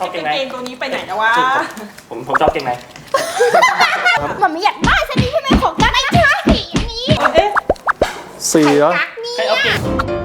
ชอบเกงใน เกงตัวนี้ไปไหนแล้ววะ ผมผมชอบเกงใน มันไม่อยากได้สักทีใช่ไหมของกันไม่ใช่สีนี้เอ๊ะสีเหรอกักนี่ให้เอาเกง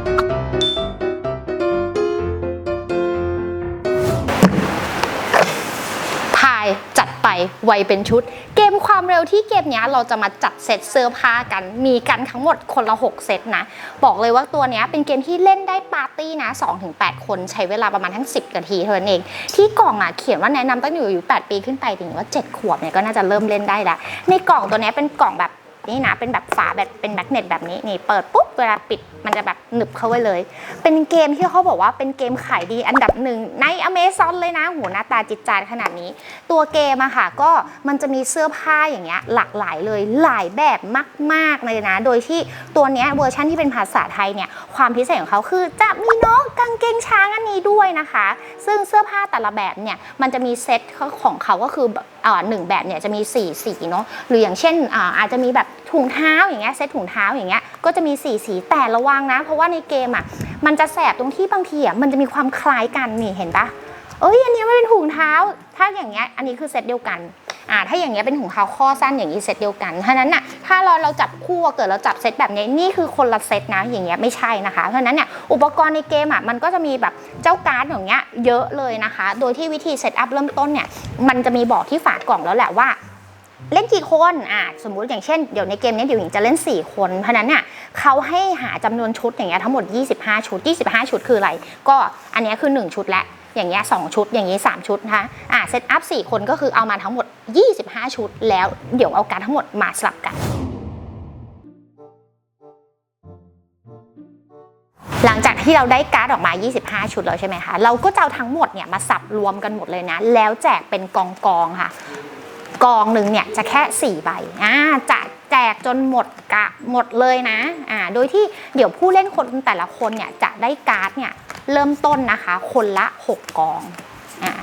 จัดไวเป็นชุด เกมความเร็วที่เกมนี้เราจะมาจัดเซตเสื้อผ้ากัน มีกันทั้งหมดคนละ 6 เซตนะ บอกเลยว่าตัวนี้เป็นเกมที่เล่นได้ปาร์ตี้นะ 2-8 คนใช้เวลาประมาณทั้ง 10 นาทีเท่านั้นเอง ที่กล่องอะเขียนว่าแนะนำตั้งอยู่อายู่ 8 ปีขึ้นไปถึงว่า 7 ขวบเนี่ยก็น่าจะเริ่มเล่นได้แล้วในกล่องตัวนี้เป็นกล่องแบบ นี่นะเป็นแบบฝาแบบเป็นแมกเนตแบบนี้นี่เปิดปุ๊บเวลาปิดมันจะแบบหนึบเข้าไว้เลย เป็นเกมที่เขาบอกว่าเป็นเกมขายดีอันดับหนึ่งในอเมซอนเลยนะโหหน้าตาจิตจานขนาดนี้ ตัวเกมอะค่ะก็มันจะมีเสื้อผ้าอย่างเงี้ยหลากหลายเลยหลายแบบมากๆเลยนะ โดยที่ตัวเนี้ยเวอร์ชันที่เป็นภาษาไทยเนี่ยความพิเศษของเขาคือจะมีน้องกางเกงช้างอันนี้ด้วยนะคะ ซึ่งเสื้อผ้าแต่ละแบบเนี่ยมันจะมีเซ็ตของเขาก็คือหนึ่งแบบเนี่ยจะมี 4 สีเนาะหรืออย่างเช่นอาจจะมีแบบถุงเท้าอย่างเงี้ยเซตถุงเท้าอย่างเงี้ยก็จะมี 4 สีแต่ระวังนะ เพราะว่าในเกมอะมันจะแสบตรงที่บางทีอะมันจะมีความคล้ายกันนี่เห็นปะเอ้ยอันนี้ไม่เป็นถุงเท้า ถ้าอย่างเงี้ยอันนี้คือเซตเดียวกัน อ่าถ้าอย่างเงี้ยเป็นถุงเท้าข้อสั้นอย่างนี้เซตเดียวกันเพราะนั้นน่ะถ้าเราเราจับคู่เกิดเราจับเซตแบบนี้นี่คือคนละเซตนะอย่างเงี้ยไม่ใช่นะคะเพราะนั้นเนี่ยอุปกรณ์ในเกมอะมันก็จะมีแบบเจ้าการ์ดอย่างเงี้ยเยอะเลยนะคะ โดยที่วิธีเซตอัพเริ่มต้นเนี่ยมันจะมีบอกที่ฝากล่องแล้วแหละว่าเล่นกี่คน อ่า สมมุติอย่างเช่น เดี๋ยวในเกมนี้เดี๋ยวหญิงจะเล่น 4 คน เพราะนั้นเนี่ยเขาให้หาจำนวนชุดอย่างเงี้ยทั้งหมด 25 ชุด 25 ชุดคืออะไร ก็อันนี้คือ 1 ชุดและ อย่างเงี้ยสองชุดอย่างงี้ 3 ชุดนะคะอ่าเซตอัพ4คนก็คือเอามาทั้งหมด 25 ชุด แล้วเดี๋ยวเอาการทั้งหมดมาสลับกันหลังจากที่เราได้การ์ดออกมา 25 ชุดแล้วใช่ไหมคะ เราก็จะเอาทั้งหมดเนี่ยมาสับรวมกันหมดเลยนะ แล้วแจกเป็นกองกองค่ะ กองหนึ่งเนี่ยจะแค่ 4 ใบอ่าจะแจกจนหมดกะหมดเลยนะอ่าโดยที่เดี๋ยวผู้เล่นคนแต่ละคนเนี่ยจะได้การ์ดเนี่ย เริ่มต้นนะคะ คนละ 6 กองอ่า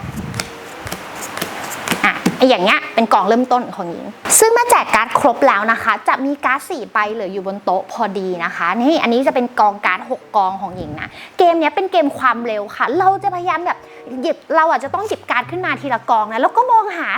อะไอ้อย่างเงี้ยเป็นกองเริ่มต้นของหญิง ซึ่งเมื่อแจกการ์ดครบแล้วนะคะ จะมีการ์ดสี่ใบเหลืออยู่บนโต๊ะพอดีนะคะ นี่อันนี้จะเป็นกองการ์ดหกกองของหญิงนะ เกมเนี้ยเป็นเกมความเร็วค่ะ เราจะพยายามแบบหยิบเราอาจจะต้องหยิบการ์ดขึ้นมาทีละกองนะแล้วก็มองหา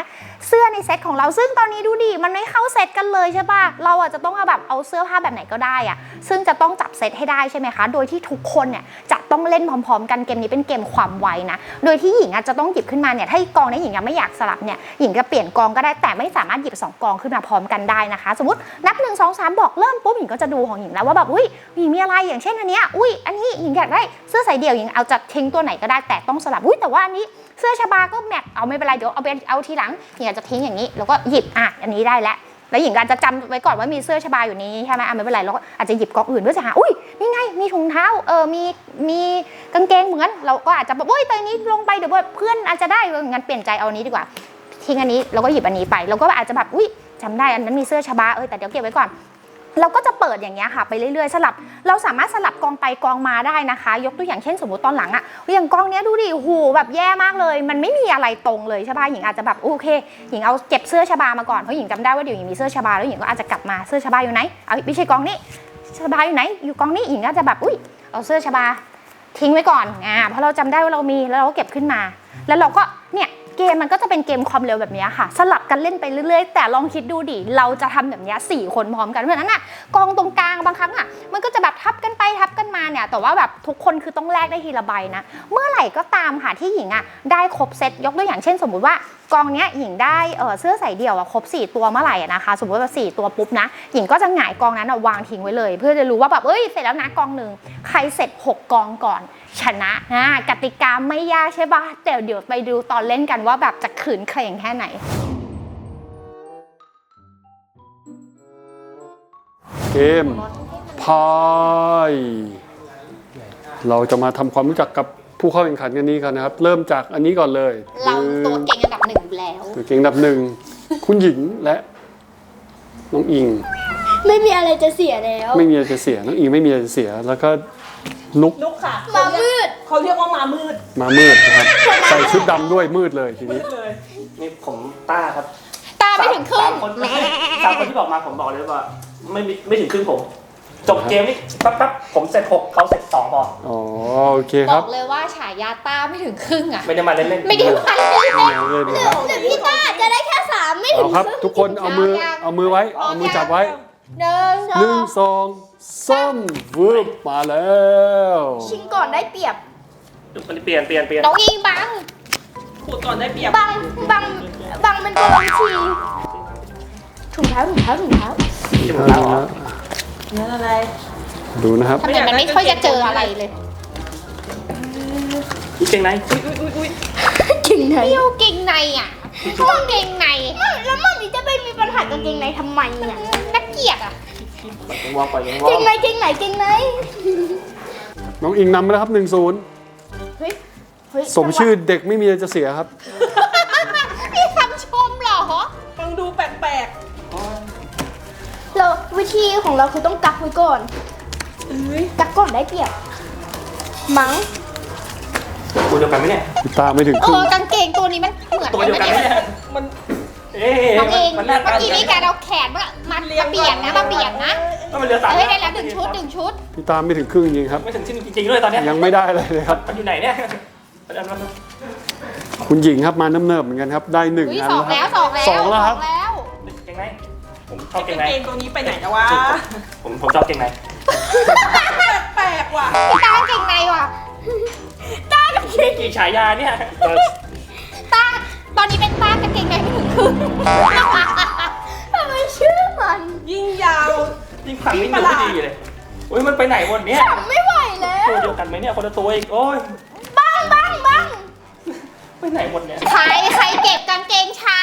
เสื้อในเซตของเรา ซึ่งตอนนี้ดูดิมันไม่เข้าเซตกันเลยใช่ปะเราอาจจะต้องเอาแบบเอาเสื้อผ้าแบบไหนก็ได้อะซึ่งจะต้องจับเซตให้ได้ใช่ไหมคะ โดยที่ทุกคนเนี่ย ต้องเล่นพร้อมๆ กันเกมนี้เป็นเกมความไวนะ โดยที่หญิงอาจจะต้องหยิบขึ้นมาเนี่ยถ้ากองนี้หญิงยังไม่อยากสลับเนี่ยหญิงจะเปลี่ยนกองก็ได้แต่ไม่สามารถหยิบสองกองขึ้นมาพร้อมกันได้นะคะ สมมตินับหนึ่งสองสามบอกเริ่มปุ๊บหญิงก็จะดูของหญิงแล้วว่าแบบอุ้ยหญิงมีอะไรอย่างเช่นอันเนี้ยอุ้ยอันนี้หญิงอยากได้เสื้อสายเดี่ยวหญิงเอาจะทิ้งตัวไหนก็ได้แต่ต้องสลับอุ้ยแต่ว่าอันนี้เสื้อชบาก็แมทเอาไม่เป็นไรเดี๋ยวเอาไปเอาทีหลังหญิงอาจจะทิ้งอย่างนี้ แล้วก็หยิบอะอันนี้ได้แล้ว แล้วหญิงการจะจำไว้ก่อนว่ามีเสื้อชบาอยู่นี้ใช่ไหมอะไม่เป็นไรเราก็อาจจะหยิบกองอื่นเพื่อจะหาอุ้ยนี่ไงมีถุงเท้าเออมีมีกางเกงเหมือน เราก็อาจจะแบบโอ้ยตัวนี้ลงไปเดี๋ยวเพื่อนอาจจะได้งั้นเปลี่ยนใจเอาอันนี้ดีกว่าทิ้งอันนี้เราก็หยิบอันนี้ไปเราก็อาจจะแบบอุ้ยจำได้อันนั้นมีเสื้อชบาเออแต่เดี๋ยวเก็บไว้ก่อน เราก็จะเปิดอย่างเงี้ยค่ะไปเรื่อยๆสลับ เราสามารถสลับกองไปกองมาได้นะคะ ยกตัวอย่างเช่นสมมติตอนหลังอะอย่างกองเนี้ยดูดิโอ้โหแบบแย่มากเลย มันไม่มีอะไรตรงเลยใช่ป่ะหญิงอาจจะแบบโอเคหญิงเอาเก็บเสื้อชบามาก่อนเพราะหญิงจำได้ว่าเดี๋ยวหญิงมีเสื้อชบาแล้วหญิงก็อาจจะกลับมาเสื้อชบาอยู่ไหนเอาไม่ใช่กองนี้ชบาอยู่ไหน อยู่กองนี้หญิงก็จะแบบอุ้ยเอาเสื้อชบาทิ้งไว้ก่อนอ่าเพราะเราจำได้ว่าเรามีแล้วเราก็เก็บขึ้นมา แล้วเราก็เนี่ย เกมมันก็จะเป็นเกมความเร็วแบบนี้ค่ะ สลับกันเล่นไปเรื่อยๆ แต่ลองคิดดูดิ เราจะทำแบบนี้สี่คนพร้อมกันเพราะฉะนั้นอะกองตรงกลางบางครั้งอะมันก็จะแบบทับกันไปทับกันมาเนี่ย แต่ว่าแบบทุกคนคือต้องแลกได้ทีละใบนะ เมื่อไหร่ก็ตามค่ะที่หญิงอะได้ครบเซตยกตัวอย่างเช่น สมมุติว่ากองเนี้ยหญิงได้เออเสื้อใส่เดี่ยวอะครบสี่ตัวเมื่อไหร่นะคะ สมมติว่าสี่ตัวปุ๊บนะ หญิงก็จะหงายกองนั้นวางทิ้งไว้เลย เพื่อจะรู้ว่าแบบเอ้ยเสร็จแล้วนะกองหนึ่งใครเสร็จหกกองก่อน ชนะอ่ากติกาไม่ยากใช่ปะแต่เดี๋ยวไปดูตอนเล่นกันว่าแบบจะขืนเขย่งแค่ไหน เกมพายเราจะมาทำความรู้จักกับผู้เข้าแข่งขันกันนี้กันนะครับ เริ่มจากอันนี้ก่อนเลยเราตัวเก่งอันดับหนึ่งอยู่แล้ว ตัวเก่งอันดับหนึ่งคุณหญิงและน้องอิง ไม่มีอะไรจะเสียแล้ว ไม่มีอะไรจะเสียน้องอิงไม่มีอะไรจะเสียแล้วก็ นุกนุกค่ะมามืดเขาเรียกว่ามามืด มามืดนะครับ ใส่ชุดดำด้วยมืดเลยทีมืนี้ ดเลย นี่ผมต้าครับตาไม่ถึงครึ่สางมคนสามคนที่บอกมาผมบอกเลยว่า ไม่มีไม่ถึงครึ่งผม จบเกมนี่แป๊บแป๊บผมเสร็จหกเขาเสร็จสองพออ๋อโอเคบครัอบกเลยว่าฉายาต้าไม่ถึงครึ่งอะ ไม่ได้มาเล่นเล่นไม่ได้มาเลยนี่ไงเลยดีครับแต่พี่ต้าจะได้แค่สามไม่ถึเอางครับ ทุกคนเอามือเอามือไว้ เอามือจับไว้หนึ่งหนึ่งสอง สามวืบมาแล้วชิงก่อนได้เปรียบมันเปลี่ยนเปลี่ยนเปลี่ยนน้องอิงบังขูดก่อนได้เปรียบบังบังบังเป็นตัวลงชีถุงเท้าถุงเท้าถุงเท้าที่ผมเล่าเหรอนั่นอะไร ดูนะครับทำไมมันไม่ค่อยจะเจออะไรเลยนี่เก่งไหนจริงไหนเที่ยวเก่งในอะช่วงเก่งในแล้วมันนี่จะไปมีปัญหากับเกงในทำไมเนี่ยนักเกลียดอะ ยังวางไปยังวาเกงงในเกงไหนเกงไหนน้องอิงนำไปแล้วครับหนึ่งศูนย์เฮ้ยเฮ้ยสมชื่อเด็กไม่มีอะไรจะเสียครับพี่คำชมเหรอ ฟังดูแปลกเราวิธีของเราคือต้องกักไว้ก่อน ๆเอ้ยกักก่อนได้เปรียบมั้งตัวเดียวกันไหมเนี่ย ตามไม่ถึงเอครึ่งอกางเกงตัวนี้มันเหมือนตัวเดียวกันไหมเนี่ยมัน เอ๊ะน้องเองมันหเมื่น้าอตากี้นี่การเอาแขนมามามาเบียดนะมาเบียดนะก็มันเหลือสามเฮ้ยได้แล้วหนึ่งชุดหนึ่งชุดพี่ตามไม่ถึงครึ่งจริงๆครับ ไม่ถึงชิ้นจริงๆด้วยตอนเนี้ยยังไม่ได้อะไรเลยครับ มันอยู่ไหนเนี่ยมันเอามันเอาคุณหญิงครับมาน้ำเนิบเหมือนกันครับ ได้หนึ่งอุ้ยอันสองแล้แล้ววครับสองแล้วสองแล้วครับสแล้วเก่งไหนผมชอบเก่กางงไหนเกงตัวนี้ไปไหนแล้ววะผมผมชอบเก่งไหนแปลกๆว่ะตาเก่งในว่ะมีกี่ฉายาเนี่ย เออตา ตอนนี้เป็นตากางเกงในไม่ถึงครึ่งทำไมชื่อมันยิ่งยาว ยิ่งขังยิ่งดูไม่ดีเลยโอ้ยมันไปไหนหมดเนี่ยไม่ไหวแล้วตัวเดียวกันไหมเนี่ยคนละตัวอีกโอ้ยบ้างบ้างบ้างไปไหนหมดเนี่ยใครใครเก็บกางเกงชา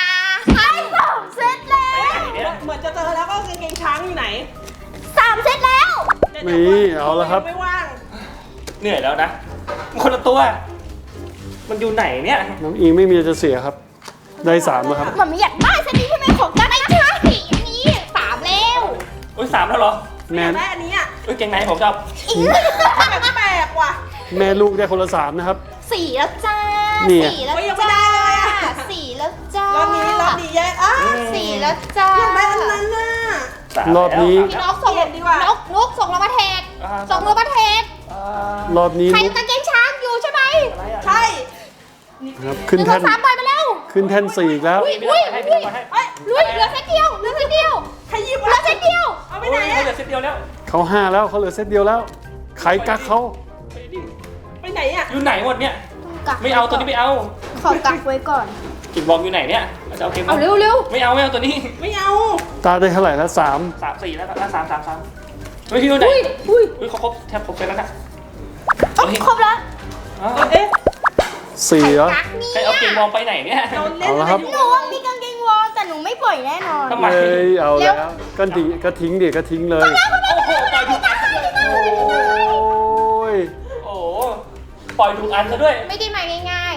ใครสามเซตแล้ไปวไหนเนี่ยเหมือนจะเจอแล้วก็กางเกงช้างอยู่ไหนสามเซตแล้วดี๋ยวนี่เอาละครับไม่ว่างเหนื่อยแล้วนะคนละตัว มันอยู่ไหนเนี่ยน้องอิงไม่มีอะไรจะเสียครับ ได้สามแล้วครับ มันไม่อยากได้เซตนี้ใช่ไหมของกันไม่ใช่อันนี้สามแล้วโอ้ยสามแล้วเหรอแม่อยากได้อันนี้อะเอ้ยเก่งไหนผมชอบแปลกๆว่ะ แม่ลูกได้คนละสามนะครับ สี่แล้วจ้าเนี่ย สี่แล้วโอ้ยยังไม่จ้าได้เลยอะ สี่แล้วจ้ารอบนี้รอบนี้แย่อ้าสี่แล้วจ้าอยากได้อันนั้นน่ะ สามรอบนี้ พี่นกส่งเปลี่ยนดีกว่า นกนกส่งเรามาเทศอ่าส่งเรามาเทศอ่ารอบนี้ใครนุ๊กกางเกงช้างอยู่ใช่ไหมอะไรอะใช่ครับหขึ้นนึ่งสอแท่นงสามปล่อยมาแล้ว ขึ้นแท่นสี่อีกแล้ว อุ้ยมีอุ้ยอะไรให้มีอุ้ยอะไรให้เอ้ยอุ้ยเหลือเส้นเดียวเหลือเส้นเดียวใครหยิบเหลือวะเส้นเดียว เอาไปโอ้ไหนยอะเหลือเซตเดียวแล้ว เขาห้าแล้วเขาเหลือเซตเดียวแล้ว ใครกักเขา ไปไหนอะอยู่ไหนหมดเนี่ยกักไม่เอาตัวนี้ไม่เอา ขอกักไว้ก่อนกินบอมอยู่ไหนเนี่ยเราจะเอาเกมบอเอามเร็วเร็วไม่เอาไม่เอาตัวนี้ ไม่เอา ตาได้เท่าไหร่แล้วสามสามสี่แล้วนะสามสามสามเฮ้ยพี่อยู่ไหนอุ้ยอุ้ยอุ้ยเขาครบแทบครบไปแล้วนะเอ้าครบแล้วอ้าวเอ๊ะ สี่เหรอกักนี่ใครเอาเกมบอมไปไหนเนี่ยเราเล่นเอาอะละไรครับอยู่หนูว่ามีกางเกงวอลแต่หนูไม่ปล่อยแน่นอน ทำไมเอ้ยเอาแล้วก็ทิ้งก็ทิ้งดิก็ทิ้งเลย โอ้โหปล่อยถูกอันซะด้วยโอ้ยโอ้โหปล่อยถูกอันซะด้วย ไม่ได้มาง่าย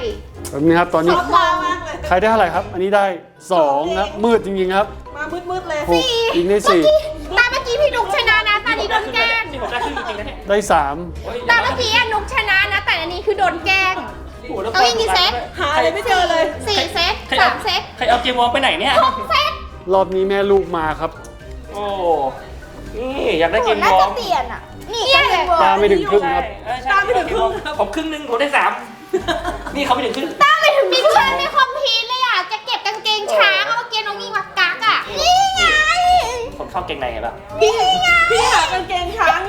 แบบนี้ครับตอนชนี้อบมากมากเลย ใครได้เท่าไหร่ครับ อันนี้ได้สองครับมืดจริงๆครับมามืดๆเลยหกอิงได้สี่ๆ ตาเมื่อกี้พี่นุกชนะนะ ตานี้โดนแกล้ง นี่ผมได้ครึ่งจริงๆนะเนี่ยได้สามโอ้ยตาเมื่อกี้อะนุกชนะนะ แต่อันนี้คือโดนแกล้ง โอ้โหแล้วเอาอีกกี่เซต หาอะไรไม่เจอเลย สี่เซตสามเซตใครเอาเกมบอมไปไหนเนี่ย หกเซตรอบนี้แม่ลูกมาครับ โอ้นี่อยากได้หเกนูมน่าบอจะมเปลี่ยนอะ นี่กางเกงวอตาลไม่ถึงครึ่งครับใช่ใช่ผมครึ่งหนึงผมได้สามนี่เขาไม่ถึงครึ่งไม่ถึงมิชชั่นในคอมพีทเลยอะ จะเก็บกางเกงช้างเอาเกงน้องมีมากักอะ นี่ไง ผมชอบเกงในไงบ้างพี่พี่หากางเกงช้าง